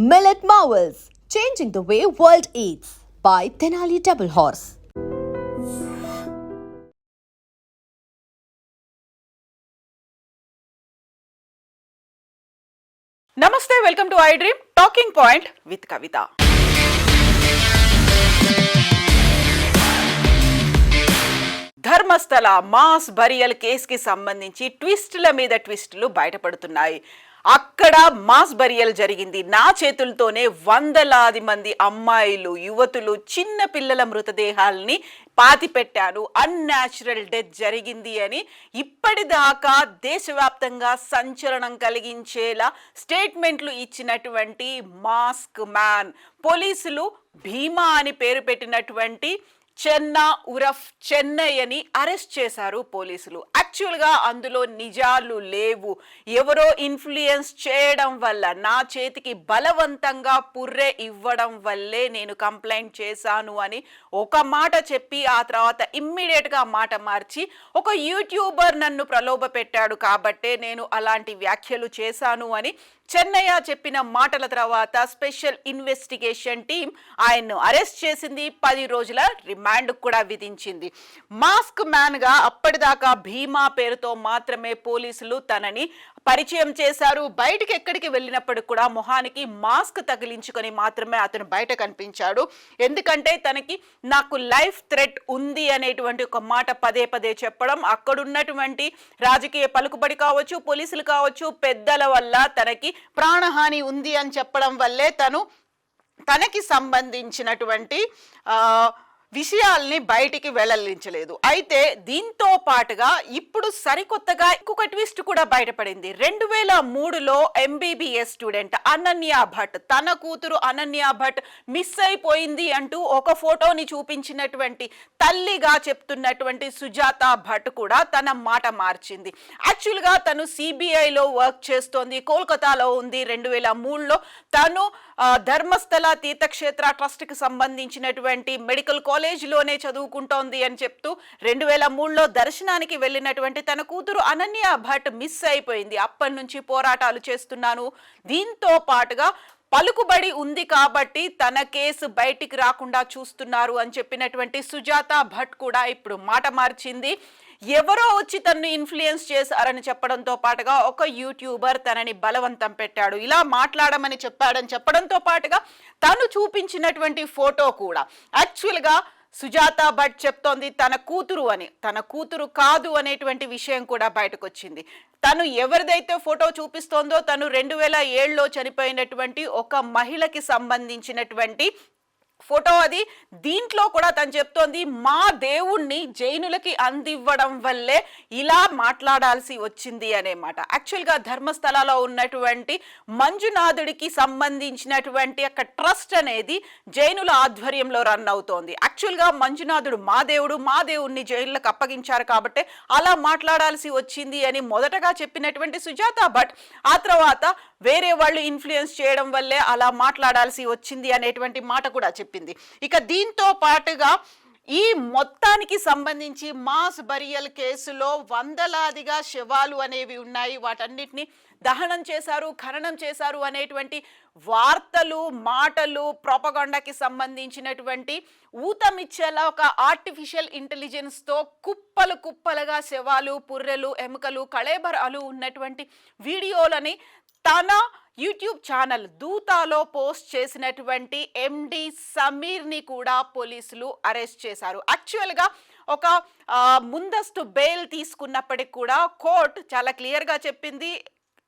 Millet Marvels Changing the Way World Eats by Tenali Double Horse. Namaste, welcome to iDream Talking Point with Kavita. Dharmasthala mass burial కేసుకి సంబంధించి ట్విస్టుల మీద ట్విస్టులు బయటపడుతున్నాయి. అక్కడ mass burial జరిగింది. నా చేతులతోనే వందలాది మంది అమ్మాయిలు యువతులు చిన్న పిల్లల మృతదేహాల్ని పాతిపెట్టారు. అన్యాచురల్ డెత్ జరిగింది అని ఇప్పటిదాకా దేశవ్యాప్తంగా సంచలనం కలిగించేలా స్టేట్మెంట్లు ఇచ్చినటువంటి మాస్క్ మ్యాన్. పోలీసులు భీమా అని పేరు పెట్టినటువంటి చెన్నా ఉరఫ్ చెన్నై అని అరెస్ట్ చేశారు పోలీసులు. యాక్చువల్గా అందులో నిజాలు లేవు. ఎవరో ఇన్ఫ్లుయెన్స్ చేయడం వల్ల నా చేతికి బలవంతంగా పుర్రె ఇవ్వడం వల్లే నేను కంప్లైంట్ చేశాను అని ఒక మాట చెప్పి ఆ తర్వాత ఇమ్మీడియట్గా మాట మార్చి ఒక యూట్యూబర్ నన్ను ప్రలోభ పెట్టాడు కాబట్టే నేను అలాంటి వ్యాఖ్యలు చేశాను అని చెన్నయ్య చెప్పిన మాటల తర్వాత స్పెషల్ ఇన్వెస్టిగేషన్ టీం ఆయన్ను అరెస్ట్ చేసింది. పది రోజుల రిమాండ్ కూడా విధించింది. మాస్క్ మ్యాన్గా అప్పటిదాకా భీమా పేరుతో మాత్రమే పోలీసులు తనని పరిచయం చేశారు. బయటికి ఎక్కడికి వెళ్ళినప్పటికి కూడా మొహానికి మాస్క్ తగిలించుకొని మాత్రమే అతను బయట కనిపించాడు. ఎందుకంటే తనకి నాకు లైఫ్ థ్రెట్ ఉంది అనేటువంటి ఒక మాట పదే పదే చెప్పడం అక్కడున్నటువంటి రాజకీయ పలుకుబడి కావచ్చు పోలీసులు కావచ్చు పెద్దల వల్ల తనకి ప్రాణహాని ఉంది అని చెప్పడం వల్లే తను తనకి సంబంధించినటువంటి ఆ, విషయాల్ని బయటికి వెల్లడించలేదు. అయితే దీంతో పాటుగా ఇప్పుడు సరికొత్తగా ఇంకొక ట్విస్ట్ కూడా బయటపడింది. రెండు వేల మూడులో ఎంబీబీఎస్ స్టూడెంట్ అనన్య భట్ తన కూతురు అనన్య భట్ మిస్ అయిపోయింది అంటూ ఒక ఫోటోని చూపించినటువంటి తల్లిగా చెప్తున్నటువంటి సుజాత భట్ కూడా తన మాట మార్చింది. యాక్చువల్గా తను సిబిఐలో వర్క్ చేస్తోంది కోల్కతాలో ఉంది. రెండు వేల మూడులో తను ధర్మస్థల తీర్థక్షేత్ర ట్రస్ట్కి సంబంధించినటువంటి మెడికల్ కాలేజ్లోనే చదువుకుంటోంది అని చెప్తూ రెండు వేల మూడులో దర్శనానికి వెళ్ళినటువంటి తన కూతురు అనన్య భట్ మిస్ అయిపోయింది. అప్పటి నుంచి పోరాటాలు చేస్తున్నాను. దీంతో పాటుగా పలుకుబడి ఉంది కాబట్టి తన కేసు బయటికి రాకుండా చూస్తున్నారు అని చెప్పినటువంటి సుజాత భట్ కూడా ఇప్పుడు మాట మార్చింది. ఎవరో వచ్చి తనను ఇన్ఫ్లుయెన్స్ చేశారని చెప్పడంతో పాటుగా ఒక యూట్యూబర్ తనని బలవంతం పెట్టాడు. ఇలా మాట్లాడమని చెప్పాడని చెప్పడంతో పాటుగా తను చూపించినటువంటి ఫోటో కూడా యాక్చువల్గా సుజాత భట్ చెప్తోంది తన కూతురు అని. తన కూతురు కాదు అనేటువంటి విషయం కూడా బయటకు వచ్చింది తను ఎవరిదైతే ఫోటో చూపిస్తోందో తను రెండు వేల ఏడులో చనిపోయినటువంటి ఒక మహిళకి సంబంధించినటువంటి ఫోటో అది. దీంట్లో కూడా తను చెప్తోంది మా దేవుణ్ణి జైనులకి అందివ్వడం వల్లే ఇలా మాట్లాడాల్సి వచ్చింది అనే మాట. యాక్చువల్గా ధర్మస్థలాలో ఉన్నటువంటి మంజునాథుడికి సంబంధించినటువంటి యొక్క ట్రస్ట్ అనేది జైనుల ఆధ్వర్యంలో రన్ అవుతోంది. యాక్చువల్గా మంజునాథుడు మా దేవుడు మా దేవుణ్ణి జైనులకు అప్పగించారు కాబట్టి అలా మాట్లాడాల్సి వచ్చింది అని మొదటగా చెప్పినటువంటి సుజాత భట్ ఆ తర్వాత వేరే వాళ్ళు ఇన్ఫ్లుయెన్స్ చేయడం వల్లే అలా మాట్లాడాల్సి వచ్చింది అనేటువంటి మాట కూడా చెప్పింది. ఇక దీంతో పాటుగా ఈ మొత్తానికి సంబంధించి మాస్ బరియల్ కేసులో వందలాదిగా శవాలు అనేవి ఉన్నాయి. వాటన్నిటిని దహనం చేశారు ఖననం చేశారు అనేటువంటి వార్తలు మాటలు ప్రొపగండాకి సంబంధించినటువంటి ఊతమిచ్చేలా ఒక ఆర్టిఫిషియల్ ఇంటెలిజెన్స్తో కుప్పలు కుప్పలుగా శవాలు పుర్రెలు ఎముకలు కళేబరాలు ఉన్నటువంటి వీడియోలని తన యూట్యూబ్ ఛానల్ దూతాలో పోస్ట్ చేసినటువంటి ఎండి సమీర్ని కూడా పోలీసులు అరెస్ట్ చేశారు. యాక్చువల్గా ఒక ముందస్తు బెయిల్ తీసుకున్నప్పటికి కూడా కోర్ట్ చాలా క్లియర్గా చెప్పింది.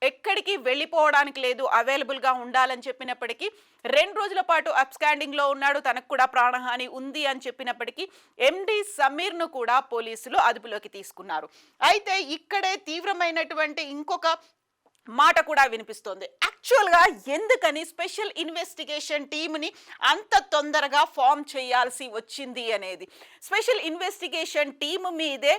ఎక్కడికి వెళ్ళిపోవడానికి లేదు అవైలబుల్గా ఉండాలని చెప్పినప్పటికీ రెండు రోజుల పాటు అప్స్కాండింగ్లో ఉన్నాడు తనకు కూడా ప్రాణహాని ఉంది అని చెప్పినప్పటికీ ఎండి సమీర్ను కూడా పోలీసులు అదుపులోకి తీసుకున్నారు. అయితే ఇక్కడే తీవ్రమైనటువంటి ఇంకొక మాట కూడా వినిపిస్తోంది. యాక్చువల్గా ఎందుకని స్పెషల్ ఇన్వెస్టిగేషన్ టీమ్ని అంత తొందరగా ఫామ్ చేయాల్సి వచ్చింది అనేది? స్పెషల్ ఇన్వెస్టిగేషన్ టీమ్ మీదే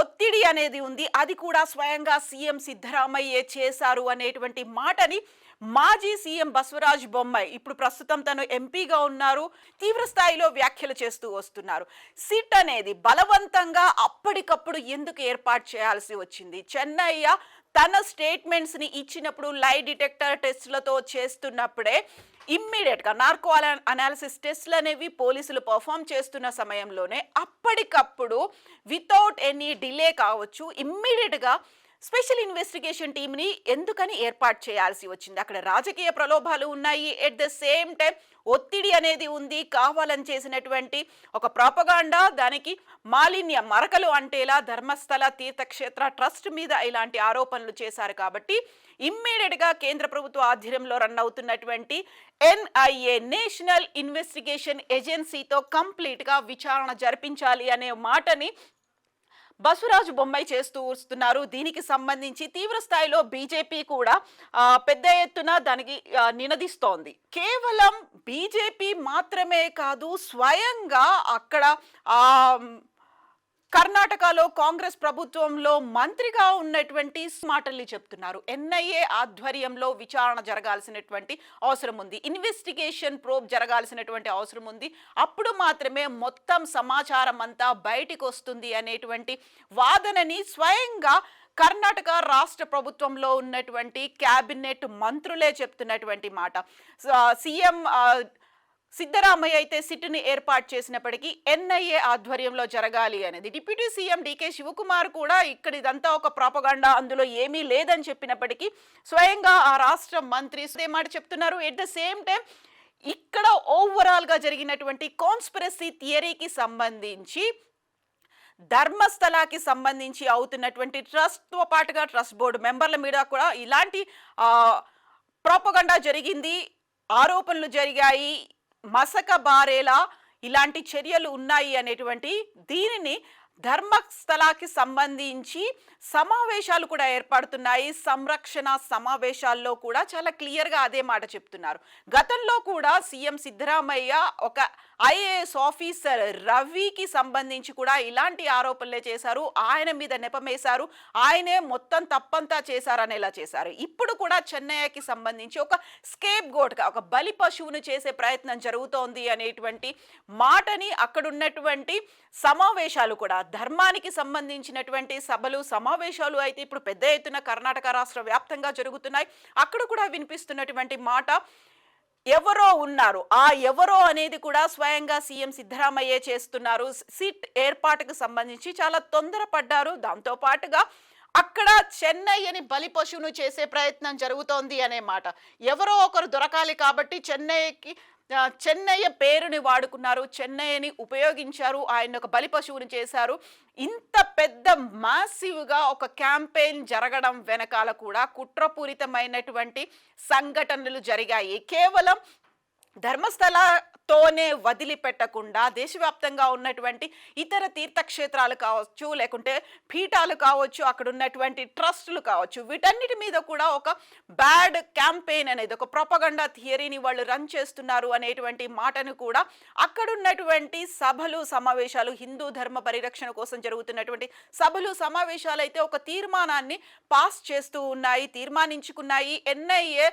ఒత్తిడి అనేది ఉంది. అది కూడా స్వయంగా సీఎం సిద్ధరామయ్యే చేశారు అనేటువంటి మాటని మాజీ సీఎం బసవరాజ్ బొమ్మాయి ఇప్పుడు ప్రస్తుతం తను ఎంపీగా ఉన్నారు తీవ్ర స్థాయిలో వ్యాఖ్యలు చేస్తూ వస్తున్నారు. సిట్ అనేది బలవంతంగా అప్పటికప్పుడు ఎందుకు ఏర్పాటు చేయాల్సి వచ్చింది? చెన్నయ్య తన స్టేట్మెంట్స్ని ఇచ్చినప్పుడు లై డిటెక్టర్ టెస్ట్లతో చేస్తున్నప్పుడే ఇమ్మీడియట్గా నార్కో అనాలిసిస్ టెస్ట్లు అనేవి పోలీసులు పర్ఫామ్ చేస్తున్న సమయంలోనే అప్పటికప్పుడు వితౌట్ ఎనీ డిలే కావచ్చు ఇమ్మీడియట్గా స్పెషల్ ఇన్వెస్టిగేషన్ టీంని ఎందుకని ఏర్పాటు చేయాల్సి వచ్చింది? అక్కడ రాజకీయ ప్రలోభాలు ఉన్నాయి. ఎట్ ద సేమ్ టైం ఒత్తిడి అనేది ఉంది. కావాలని చేసినటువంటి ఒక ప్రాపగాండా దానికి మాలిన్య మరకలు అంటేలా ధర్మస్థల తీర్థక్షేత్ర ట్రస్ట్ మీద ఇలాంటి ఆరోపణలు చేశారు కాబట్టి ఇమ్మీడియట్గా కేంద్ర ప్రభుత్వ ఆధ్వర్యంలో రన్ అవుతున్నటువంటి ఎన్ఐఏ నేషనల్ ఇన్వెస్టిగేషన్ ఏజెన్సీతో కంప్లీట్గా విచారణ జరిపించాలి అనే మాటని బసురాజు బొమ్మాయి చేస్తూ ఊరుస్తున్నారు దీనికి సంబంధించి తీవ్ర స్థాయిలో బీజేపీ కూడా పెద్ద ఎత్తున దానికి నినదిస్తోంది. కేవలం బీజేపీ మాత్రమే కాదు స్వయంగా అక్కడ ఆ కర్ణాటకలో కాంగ్రెస్ ప్రభుత్వంలో మంత్రిగా ఉన్నటువంటి మాటల్ని చెప్తున్నారు. ఎన్ఐఏ ఆధ్వర్యంలో విచారణ జరగాల్సినటువంటి అవసరం ఉంది. ఇన్వెస్టిగేషన్ ప్రోబ్ జరగాల్సినటువంటి అవసరం ఉంది. అప్పుడు మాత్రమే మొత్తం సమాచారం అంతా బయటికి వస్తుంది అనేటువంటి వాదనని స్వయంగా కర్ణాటక రాష్ట్ర ప్రభుత్వంలో ఉన్నటువంటి క్యాబినెట్ మంత్రులే చెప్తున్నటువంటి మాట. సీఎం సిద్ధరామయ్య అయితే సిట్ని ఏర్పాటు చేసినప్పటికీ ఎన్ఐఏ ఆధ్వర్యంలో జరగాలి అనేది. డిప్యూటీ సీఎం డికే శివకుమార్ కూడా ఇక్కడ ఇదంతా ఒక ప్రాపగాండా అందులో ఏమీ లేదని చెప్పినప్పటికీ స్వయంగా ఆ రాష్ట్ర మంత్రి మాట చెప్తున్నారు. ఎట్ ద సేమ్ టైం ఇక్కడ ఓవరాల్గా జరిగినటువంటి కాన్స్పిరసీ థియరీకి సంబంధించి ధర్మస్థలాకి సంబంధించి అవుతున్నటువంటి ట్రస్ట్తో పాటుగా ట్రస్ట్ బోర్డు మెంబర్ల మీద కూడా ఇలాంటి ప్రాపగండా జరిగింది. ఆరోపణలు జరిగాయి. మసక బారేలా ఇలాంటి చర్యలు ఉన్నాయి అనేటువంటి దీనిని ధర్మస్థలాకి సంబంధించి సమావేశాలు కూడా ఏర్పడుతున్నాయి. సంరక్షణ సమావేశాల్లో కూడా చాలా క్లియర్గా అదే మాట చెప్తున్నారు. గతంలో కూడా సీఎం సిద్ధరామయ్య ఒక ఐఏఎస్ ఆఫీసర్ రవికి సంబంధించి కూడా ఇలాంటి ఆరోపణలే చేశారు. ఆయన మీద నెపమేశారు. ఆయనే మొత్తం తప్పంతా చేశారనేలా చేశారు. ఇప్పుడు కూడా చెన్నయ్యకి సంబంధించి ఒక స్కేప్ గోట్గా ఒక బలి పశువును చేసే ప్రయత్నం జరుగుతోంది అనేటువంటి మాటని అక్కడున్నటువంటి సమావేశాలు కూడా ధర్మానికి సంబంధించినటువంటి సభలు సమావేశాలు అయితే ఇప్పుడు పెద్ద ఎత్తున కర్ణాటక రాష్ట్ర వ్యాప్తంగా జరుగుతున్నాయి. అక్కడ కూడా వినిపిస్తున్నటువంటి మాట ఎవరో ఉన్నారు. ఆ ఎవరో అనేది కూడా స్వయంగా సీఎం సిద్ధరామయ్యే చేస్తున్నారు. సిట్ ఏర్పాటుకు సంబంధించి చాలా తొందరపడ్డారు. దాంతో పాటుగా అక్కడ చెన్నైని బలి పశువును చేసే ప్రయత్నం జరుగుతోంది అనే మాట. ఎవరో ఒకరు దొరకాలి కాబట్టి చెన్నైకి చెన్నయ్య పేరుని వాడుకున్నారు. చెన్నయ్యని ఉపయోగించారు. ఆయన ఒక బలి పశువుని చేశారు. ఇంత పెద్ద మాసివ్గా ఒక క్యాంపెయిన్ జరగడం వెనకాల కూడా కుట్రపూరితమైనటువంటి సంఘటనలు జరిగాయి. కేవలం ధర్మస్థల తోనే వదిలిపెట్టకుండా దేశవ్యాప్తంగా ఉన్నటువంటి ఇతర తీర్థక్షేత్రాలు కావచ్చు లేకుంటే పీఠాలు కావచ్చు అక్కడ ఉన్నటువంటి ట్రస్టులు కావచ్చు వీటన్నిటి మీద కూడా ఒక బ్యాడ్ క్యాంపెయిన్ అనేది ఒక ప్రొపగండా థియరీని వాళ్ళు రన్ చేస్తున్నారు అనేటువంటి మాటను కూడా అక్కడున్నటువంటి సభలు సమావేశాలు హిందూ ధర్మ పరిరక్షణ కోసం జరుగుతున్నటువంటి సభలు సమావేశాలు అయితే ఒక తీర్మానాన్ని పాస్ చేస్తూ ఉన్నాయి తీర్మానించుకున్నాయి. ఎన్ఐఏ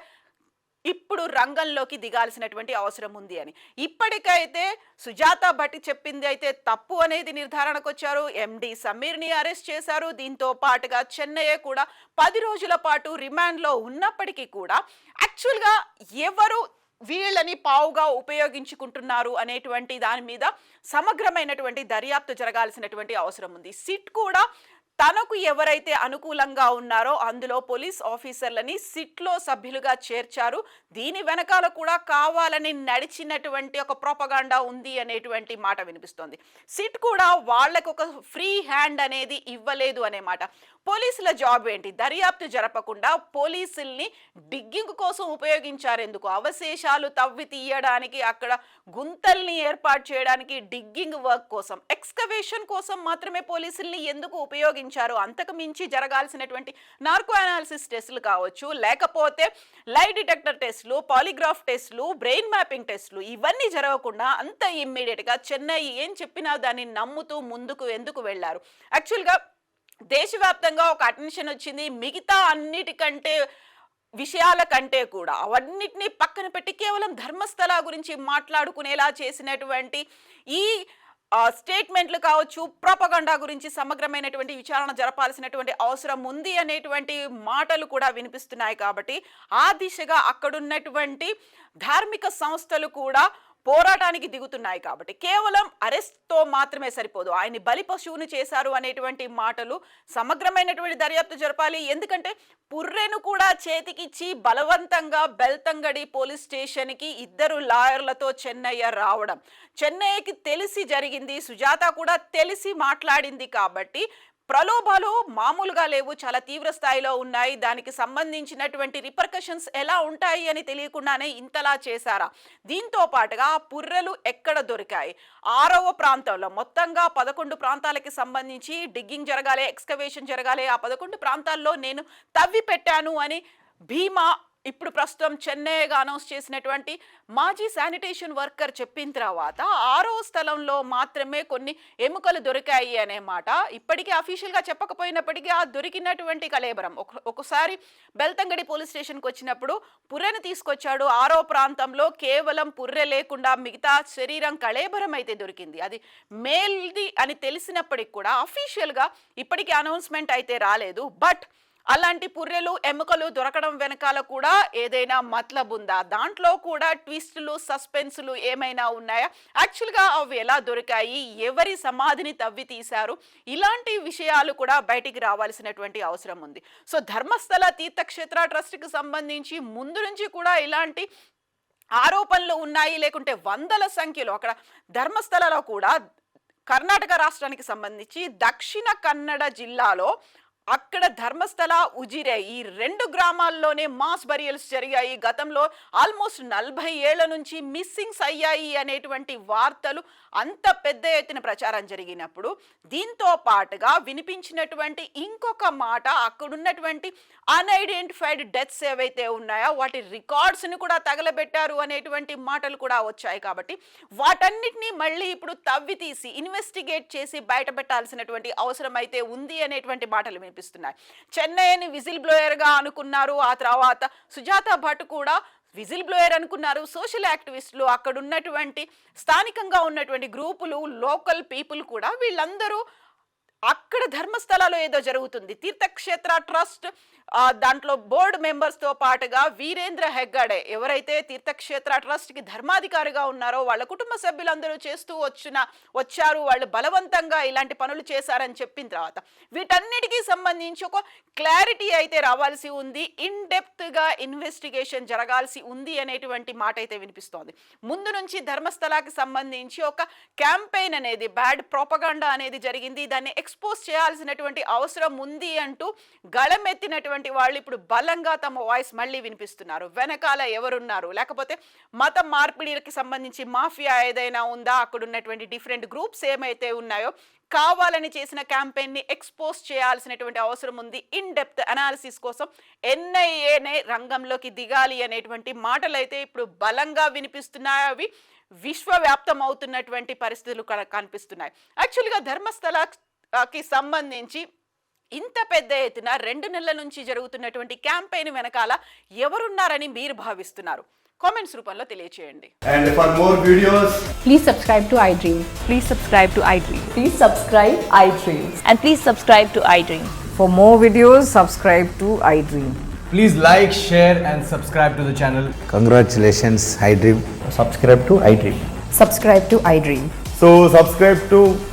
ఇప్పుడు రంగంలోకి దిగాల్సినటువంటి అవసరం ఉంది అని. ఇప్పటికైతే సుజాత భట్టి చెప్పింది అయితే తప్పు అనేది నిర్ధారణకు వచ్చారు ఎండి సమీర్ని అరెస్ట్ చేశారు. దీంతో పాటుగా చెన్నై కూడా పది రోజుల పాటు రిమాండ్లో ఉన్నప్పటికీ కూడా యాక్చువల్గా ఎవరు వీళ్ళని పావుగా ఉపయోగించుకుంటున్నారు అనేటువంటి దాని మీద సమగ్రమైనటువంటి దర్యాప్తు జరగాల్సినటువంటి అవసరం ఉంది. సిట్ కూడా తనకు ఎవరైతే అనుకూలంగా ఉన్నారో అందులో పోలీస్ ఆఫీసర్లని సిట్లో సభ్యులుగా చేర్చారు. దీని వెనకాల కూడా కావాలని నడిచినటువంటి ఒక ప్రొపగాండా ఉంది అనేటువంటి మాట వినిపిస్తోంది. సిట్ కూడా వాళ్ళకు ఒక ఫ్రీ హ్యాండ్ అనేది ఇవ్వలేదు అనే మాట. పోలీసుల జాబ్ ఏంటి? దర్యాప్తు జరపకుండా పోలీసుల్ని డిగ్గింగ్ కోసం ఉపయోగించారెందుకు? అవశేషాలు తవ్వి తీయడానికి అక్కడ గుంతల్ని ఏర్పాటు చేయడానికి డిగ్గింగ్ వర్క్ కోసం ఎక్స్కవేషన్ కోసం మాత్రమే పోలీసుల్ని ఎందుకు ఉపయోగించారు? అంతకు మించి జరగాల్సినటువంటి నార్కో అనాలిసిస్ టెస్టులు కావచ్చు లేకపోతే లై డిటెక్టర్ టెస్టులు పాలిగ్రాఫ్ టెస్టులు బ్రెయిన్ మ్యాపింగ్ టెస్టులు ఇవన్నీ జరగకుండా అంత ఇమ్మీడియట్గా చెన్నై ఏం చెప్పినా దాన్ని నమ్ముతూ ముందుకు ఎందుకు వెళ్ళారు యాక్చువల్గా దేశవ్యాప్తంగా ఒక అటెన్షన్ వచ్చింది. మిగతా అన్నిటికంటే విషయాల కంటే కూడా అవన్నిటినీ పక్కన పెట్టి కేవలం ధర్మస్థల గురించి మాట్లాడుకునేలా చేసినటువంటి ఈ స్టేట్మెంట్లు కావచ్చు ప్రపగండా గురించి సమగ్రమైనటువంటి విచారణ జరపాల్సినటువంటి అవసరం ఉంది అనేటువంటి మాటలు కూడా వినిపిస్తున్నాయి కాబట్టి ఆ దిశగా అక్కడున్నటువంటి ధార్మిక సంస్థలు కూడా పోరాటానికి దిగుతున్నాయి కాబట్టి కేవలం అరెస్ట్తో మాత్రమే సరిపోదు. ఆయన్ని బలి పశువును చేశారు అనేటువంటి మాటలు సమగ్రమైనటువంటి దర్యాప్తు జరపాలి. ఎందుకంటే పుర్రెను కూడా చేతికిచ్చి బలవంతంగా బెల్తంగడి పోలీస్ స్టేషన్కి ఇద్దరు లాయర్లతో చెన్నయ్య రావడం. చెన్నయ్యకి తెలిసి జరిగింది. సుజాత కూడా తెలిసి మాట్లాడింది కాబట్టి ప్రలోభాలు మామూలుగా లేవు చాలా తీవ్ర స్థాయిలో ఉన్నాయి. దానికి సంబంధించినటువంటి రిపర్కషన్స్ ఎలా ఉంటాయి అని తెలియకుండానే ఇంతలా చేశారా? దీంతో పాటుగా పుర్రెలు ఎక్కడ దొరికాయి? ఆరవ ప్రాంతంలో మొత్తంగా పదకొండు ప్రాంతాలకి సంబంధించి డిగ్గింగ్ జరగాలి ఎక్స్కవేషన్ జరగాలి. ఆ పదకొండు ప్రాంతాల్లో నేను తవ్వి పెట్టాను అని భీమా ఇప్పుడు ప్రస్తుతం చెన్నైగా అనౌన్స్ చేసినటువంటి మాజీ శానిటేషన్ వర్కర్ చెప్పిన తర్వాత ఆరో స్థలంలో మాత్రమే కొన్ని ఎముకలు దొరికాయి అనే మాట ఇప్పటికీ అఫీషియల్గా చెప్పకపోయినప్పటికీ ఆ దొరికినటువంటి కలేబరం. ఒక ఒకసారి బెల్తంగడి పోలీస్ స్టేషన్కి వచ్చినప్పుడు పుర్రెను తీసుకొచ్చాడు. ఆరో ప్రాంతంలో కేవలం పుర్రె లేకుండా మిగతా శరీరం కళేబరం అయితే దొరికింది. అది మేల్ది అని తెలిసినప్పటికి కూడా అఫీషియల్గా ఇప్పటికీ అనౌన్స్మెంట్ అయితే రాలేదు. బట్ అలాంటి పుర్రెలు ఎముకలు దొరకడం వెనకాల కూడా ఏదైనా మతలబ్ ఉందా దాంట్లో కూడా ట్విస్టులు సస్పెన్సులు ఏమైనా ఉన్నాయా? యాక్చువల్గా అవి ఎలా దొరికాయి? ఎవరి సమాధిని తవ్వి తీశారు? ఇలాంటి విషయాలు కూడా బయటికి రావాల్సినటువంటి అవసరం ఉంది. సో ధర్మస్థల తీర్థక్షేత్ర ట్రస్ట్కి సంబంధించి ముందు నుంచి కూడా ఇలాంటి ఆరోపణలు ఉన్నాయి. లేకుంటే వందల సంఖ్యలో అక్కడ ధర్మస్థలలో కూడా కర్ణాటక రాష్ట్రానికి సంబంధించి దక్షిణ కన్నడ జిల్లాలో అక్కడ ధర్మస్థల ఉజిరే. ఈ రెండు గ్రామాల్లోనే మాస్ బరియల్స్ జరిగాయి. గతంలో ఆల్మోస్ట్ నలభై ఏళ్ళ నుంచి మిస్సింగ్స్ అయ్యాయి అనేటువంటి వార్తలు అంత పెద్ద ఎత్తున ప్రచారం జరిగినప్పుడు దీంతో పాటుగా వినిపించినటువంటి ఇంకొక మాట అక్కడున్నటువంటి అన్ఐడెంటిఫైడ్ డెత్స్ ఏవైతే ఉన్నాయో వాటి రికార్డ్స్ని కూడా తగలబెట్టారు అనేటువంటి మాటలు కూడా వచ్చాయి కాబట్టి వాటన్నిటినీ మళ్ళీ ఇప్పుడు తవ్వి తీసి ఇన్వెస్టిగేట్ చేసి బయటపెట్టాల్సినటువంటి అవసరం అయితే ఉంది అనేటువంటి మాటలు వినిపిస్తున్నాయి. చెన్నైని విజిల్ బ్లోయర్గా అనుకున్నారు. ఆ తర్వాత సుజాత భట్ కూడా విజిల్ బ్లోయర్ అనుకున్నారు. సోషల్ యాక్టివిస్టులు అక్కడ ఉన్నటువంటి స్థానికంగా ఉన్నటువంటి గ్రూపులు లోకల్ పీపుల్ కూడా వీళ్ళందరూ అక్కడ ధర్మస్థలాలో ఏదో జరుగుతుంది. తీర్థక్షేత్ర ట్రస్ట్ దాంట్లో బోర్డు మెంబర్స్తో పాటుగా వీరేంద్ర హెగ్గాడే. ఎవరైతే తీర్థక్షేత్ర ట్రస్ట్కి ధర్మాధికారిగా ఉన్నారో వాళ్ళ కుటుంబ సభ్యులందరూ చేస్తూ వచ్చిన వచ్చారు వాళ్ళు బలవంతంగా ఇలాంటి పనులు చేశారని చెప్పిన తర్వాత వీటన్నిటికీ సంబంధించి ఒక క్లారిటీ అయితే రావాల్సి ఉంది. ఇన్ డెప్త్గా ఇన్వెస్టిగేషన్ జరగాల్సి ఉంది అనేటువంటి మాట అయితే వినిపిస్తోంది. ముందు నుంచి ధర్మస్థలాకి సంబంధించి ఒక క్యాంపెయిన్ అనేది బ్యాడ్ ప్రోపగాండా అనేది జరిగింది. దాన్ని ఎక్స్పోజ్ చేయాల్సినటువంటి అవసరం ఉంది అంటూ గళమెత్తినటువంటి వాళ్ళు ఇప్పుడు బలంగా తమ వాయిస్ మళ్ళీ వినిపిస్తున్నారు. వెనకాల ఎవరున్నారు? లేకపోతే మత మార్పిడికి సంబంధించి మాఫియా ఏదైనా ఉందా? అక్కడ ఉన్నటువంటి డిఫరెంట్ గ్రూప్స్ ఏమైతే ఉన్నాయో కావాలని చేసిన క్యాంపెయిన్ని ఎక్స్పోజ్ చేయాల్సినటువంటి అవసరం ఉంది. ఇన్ డెప్త్ అనాలిసిస్ కోసం ఎన్ఐఏనే రంగంలోకి దిగాలి అనేటువంటి మాటలు అయితే ఇప్పుడు బలంగా వినిపిస్తున్నాయి. అవి విశ్వవ్యాప్తం అవుతున్నటువంటి పరిస్థితులు కనిపిస్తున్నాయి. యాక్చువల్గా ధర్మస్థల ధర్మస్థలకి సంబంధించి ఇంత పెద్ద ఎత్తున రెండు నెలల నుంచి జరుగుతున్నటువంటి క్యాంపెయిన్ వెనకాల ఎవరున్నారని మీరు భావిస్తున్నారు కామెంట్స్ రూపంలో తెలియచేయండి And for more videos, Please subscribe to iDream. Please subscribe to iDream. Please subscribe iDream. And please subscribe to iDream. For more videos, subscribe to iDream. please like, share, and subscribe to the channel. Congratulations, iDream. subscribe to iDream. Subscribe to iDream. So subscribe to iDream Media. I